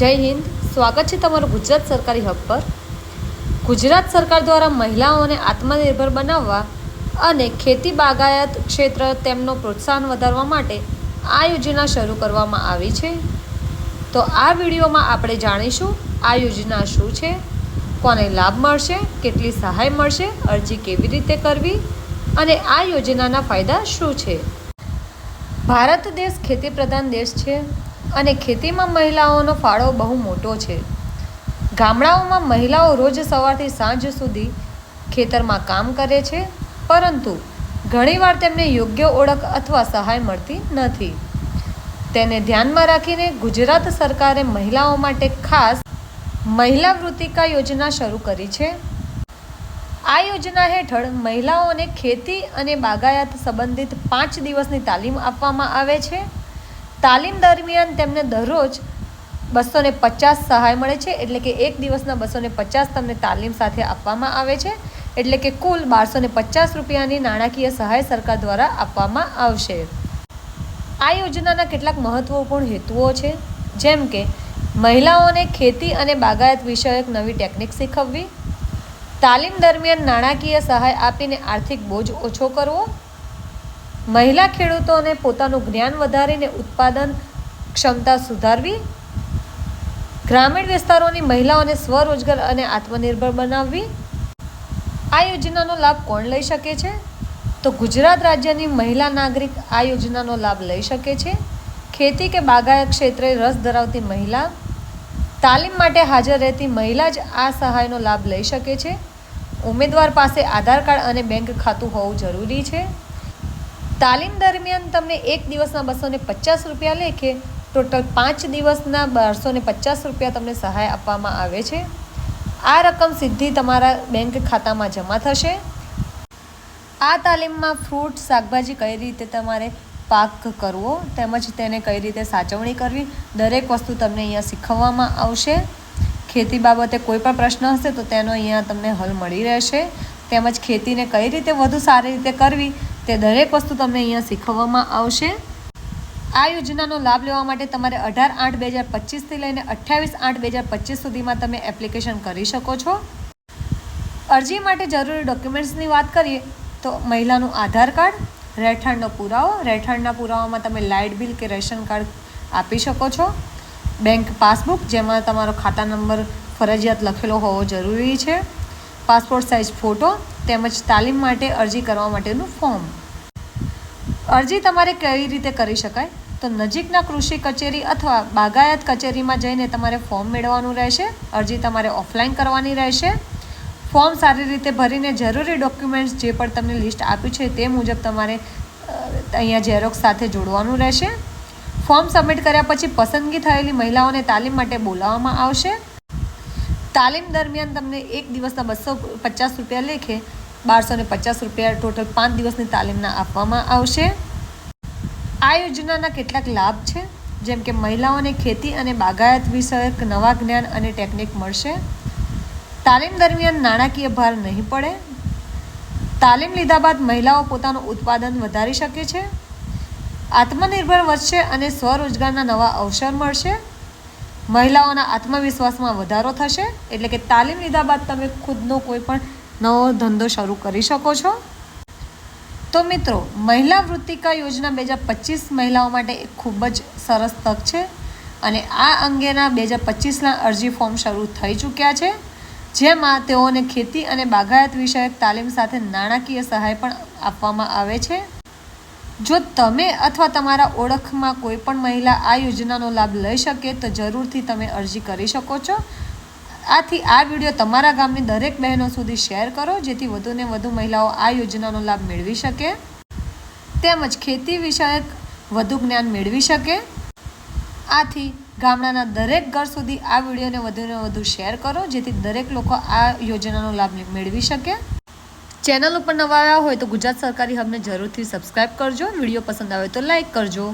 જય હિન્દ. સ્વાગત છે તમારું ગુજરાત સરકારી હબ પર. ગુજરાત સરકાર દ્વારા મહિલાઓને આત્મનિર્ભર બનાવવા અને ખેતી બાગાયત ક્ષેત્ર તેમનો પ્રોત્સાહન વધારવા માટે આ યોજના શરૂ કરવામાં આવી છે. તો આ વિડીયોમાં આપણે જાણીશું આ યોજના શું છે, કોને લાભ મળશે, કેટલી સહાય મળશે, અરજી કેવી રીતે કરવી અને આ યોજનાના ફાયદા શું છે? ભારત દેશ ખેતી પ્રધાન દેશ છે. અને ખેતીમાં મહિલાઓનો ફાળો બહુ મોટો છે. ગામડાઓમાં મહિલાઓ રોજ સવારથી સાંજ સુધી ખેતરમાં કામ કરે છે, પરંતુ ઘણીવાર તેમને યોગ્ય ઓળખ અથવા સહાય મળતી નથી. તેને ધ્યાનમાં રાખીને ગુજરાત સરકારે મહિલાઓ માટે ખાસ મહિલા વૃત્તિકા યોજના શરૂ કરી છે. આ યોજના હેઠળ મહિલાઓને ખેતી અને બાગાયત સંબંધિત પાંચ દિવસની તાલીમ આપવામાં આવે છે. તાલીમ દરમિયાન તેમને દરરોજ બસો ને પચાસ સહાય મળે છે. એટલે કે એક દિવસના બસો ને પચાસ તમને તાલીમ સાથે આપવામાં આવે છે. એટલે કે કુલ બારસો ને પચાસ રૂપિયાની નાણાકીય સહાય સરકાર દ્વારા આપવામાં આવશે. આ યોજનાના કેટલાક મહત્વપૂર્ણ હેતુઓ છે. જેમ કે, મહિલાઓને ખેતી અને બાગાયત વિષયક નવી ટેકનિક શીખવવી, તાલીમ દરમિયાન નાણાકીય સહાય આપીને આર્થિક બોજ ઓછો કરવો મહિલા ખેડૂતોને પોતાનું જ્ઞાન વધારીને ઉત્પાદન ક્ષમતા સુધારવી, ગ્રામીણ વિસ્તારોની મહિલાઓને સ્વરોજગાર અને આત્મનિર્ભર બનાવવી. આ યોજનાનો લાભ કોણ લઈ શકે છે? તો ગુજરાત રાજ્યની મહિલા નાગરિક આ યોજનાનો લાભ લઈ શકે છે. ખેતી કે બાગાયત ક્ષેત્રે રસ ધરાવતી મહિલા, તાલીમ માટે હાજર રહેતી મહિલા જ આ સહાયનો લાભ લઈ શકે છે. ઉમેદવાર પાસે આધાર કાર્ડ અને બેંક ખાતું હોવું જરૂરી છે. તાલીમ દરમિયાન તમને એક દિવસના બસો ને પચાસ રૂપિયા લેખે ટોટલ પાંચ દિવસના બારસો ને પચાસ રૂપિયા તમને સહાય આપવામાં આવે છે. આ રકમ સીધી તમારા બેંક ખાતામાં જમા થશે. આ તાલીમમાં ફ્રૂટ, શાકભાજી કઈ રીતે તમારે પાક કરવો તેમજ તેને કઈ રીતે સાચવણી કરવી દરેક વસ્તુ તમને અહીંયા શીખવવામાં આવશે. ખેતી બાબતે કોઈ પણ પ્રશ્ન હશે તો તેનો અહીંયા તમને હલ મળી રહેશે. તેમજ ખેતીને કઈ રીતે વધુ સારી રીતે કરવી તે દરેક વસ્તુ તમને અહીંયા શીખવવામાં આવશે. આ યોજનાનો લાભ લેવા માટે તમારે અઢાર આઠ બે હજાર પચીસથી લઈને અઠ્યાવીસ આઠ બે હજાર પચીસ સુધીમાં તમે એપ્લિકેશન કરી શકો છો. અરજી માટે જરૂરી ડોક્યુમેન્ટ્સની વાત કરીએ તો મહિલાનું આધાર કાર્ડ, રહેઠાણનો પુરાવો, રહેઠાણના પુરાવામાં તમે લાઇટ બિલ કે રેશન કાર્ડ આપી શકો છો. બેંક પાસબુક, જેમાં તમારો ખાતા નંબર ફરજિયાત લખેલો હોવો જરૂરી છે. પાસપોર્ટ સાઇઝ ફોટો તેમજ તાલીમ માટે અરજી કરવા માટેનું ફોર્મ અરજી તમારે કઈ રીતે કરી શકાય? તો નજીકના કૃષિ કચેરી અથવા બાગાયત કચેરીમાં જઈને તમારે ફોર્મ મેળવવાનું રહેશે. અરજી તમારે ઓફલાઈન કરવાની રહેશે. ફોર્મ સારી રીતે ભરીને જરૂરી ડોક્યુમેન્ટ્સ જે પણ તમને લિસ્ટ આપ્યું છે તે મુજબ તમારે અહીંયા ઝેરોક્સ સાથે જોડવાનું રહેશે. ફોર્મ સબમિટ કર્યા પછી પસંદગી થયેલી મહિલાઓને તાલીમ માટે બોલાવવામાં આવશે. તાલીમ દરમિયાન તમને એક દિવસના બસો પચાસ રૂપિયા લેખે બારસો ને પચાસ રૂપિયા ટોટલ પાંચ દિવસની તાલીમના આપવામાં આવશે. આ યોજનાના કેટલાક લાભ છે, જેમ કે મહિલાઓને ખેતી અને બાગાયત વિષયક નવા જ્ઞાન અને ટેકનિક મળશે. તાલીમ દરમિયાન નાણાકીય ભાર નહીં પડે. તાલીમ લીધા બાદ મહિલાઓ પોતાનું ઉત્પાદન વધારી શકે છે. આત્મનિર્ભર વધશે અને સ્વરોજગારના નવા અવસર મળશે. મહિલાઓના આત્મવિશ્વાસમાં વધારો થશે? એટલે કે તાલીમ લીધા બાદ તમે ખુદનો કોઈ પણ નવો ધંધો શરૂ કરી શકો છો? તો મિત્રો, મહિલા વૃત્તિકા યોજના બે હજાર પચીસ મહિલાઓ માટે એક ખૂબ જ સરસ તક છે અને આ અંગેના બે હજાર પચીસના અરજી ફોર્મ શરૂ થઈ ચૂક્યા છે, જેમાં તેઓને ખેતી અને બાગાયત વિષયક તાલીમ સાથે નાણાકીય સહાય પણ આપવામાં આવે છે. જો તમે અથવા તમારા ઓળખમાં કોઈ પણ મહિલા આ યોજનાનો લાભ લઈ શકે, તો જરૂરથી તમે અરજી કરી શકો છો. આથી આ વીડિયો તમારા ગામની દરેક બહેનો સુધી શેર કરો, જેથી વધુને વધુ મહિલાઓ આ યોજનાનો લાભ મેળવી શકે. તેમજ ખેતી વિષયક વધુ જ્ઞાન મેળવી શકે. આથી ગામડાના દરેક ઘર સુધી આ વિડીયોને વધુને વધુ શેર કરો, જેથી દરેક લોકો આ યોજનાનો લાભ મેળવી શકે. ચેનલ ઉપર નવા આવ્યા હોય તો ગુજરાત સરકારી હબને જરૂરથી સબસ્ક્રાઇબ કરજો વીડિયો પસંદ આવે તો લાઇક કરજો.